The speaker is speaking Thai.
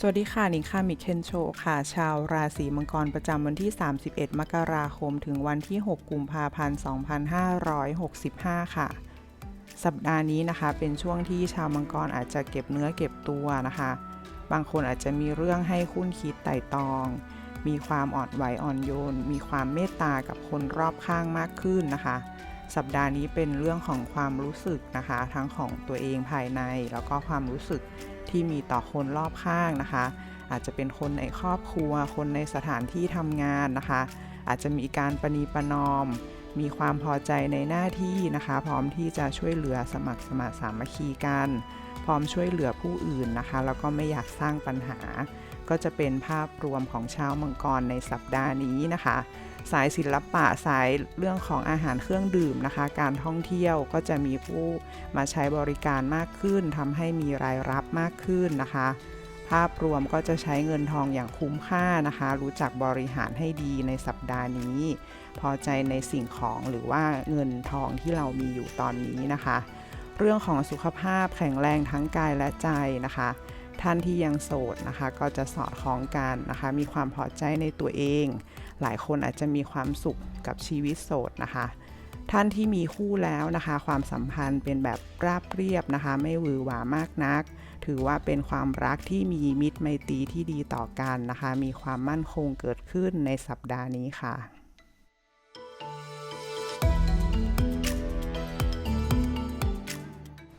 สวัสดีค่ะ นิงค่ะมิเคนโชค่ะ ชาวราศีมังกรประจำวันที่ 31 มกราคม ถึงวันที่ 6 กุมภาพันธ์ 2565 ค่ะ สัปดาห์นี้นะคะ เป็นช่วงที่ชาวมังกรอาจจะเก็บเนื้อเก็บตัวนะคะ บางคนอาจจะมีเรื่องให้คุ้นคิดไต่ตอง มีความอ่อนไหวอ่อนโยน มีความเมตตากับคนรอบข้างมากขึ้นนะคะ สัปดาห์นี้เป็นเรื่องของความรู้สึกนะคะ ทั้งของตัวเองภายในแล้วก็ความรู้สึก ที่มีต่อคนรอบข้างนะคะ อาจจะเป็นคนในครอบครัว คนในสถานที่ทำงานนะคะ อาจจะมีการประนีประนอม มีความพอใจในหน้าที่นะคะ พร้อมที่จะช่วยเหลือสมัครสมาสามัคคีกัน ร้อมช่วยเหลือผู้อื่นนะคะ แล้วก็ไม่อยากสร้างปัญหา ก็จะเป็นภาพรวมของชาวมังกรในสัปดาห์นี้นะคะ สายศิลปะสายเรื่องของอาหารเครื่องดื่มนะคะ การท่องเที่ยวก็จะมีผู้มาใช้บริการมากขึ้นทำให้มีรายรับมากขึ้นนะคะ ภาพรวมก็จะใช้เงินทองอย่างคุ้มค่านะคะ รู้จักบริหารให้ดีในสัปดาห์นี้ พอใจในสิ่งของหรือว่าเงินทองที่เรามีอยู่ตอนนี้นะคะ เรื่องของสุขภาพแข็งแรงทั้งกายและใจนะคะ ท่านที่ยังโสดนะคะ ก็จะสอดคล้องกันนะคะ มีความพอใจในตัวเอง หลายคนอาจจะมีความสุขกับชีวิตโสดนะคะ ท่านที่มีคู่แล้วนะคะ ความสัมพันธ์เป็นแบบราบเรียบนะคะ ไม่หวือหวามากนัก ถือว่าเป็นความรักที่มีมิตรไมตรีที่ดีต่อกันนะคะ มีความมั่นคงเกิดขึ้นในสัปดาห์นี้ค่ะ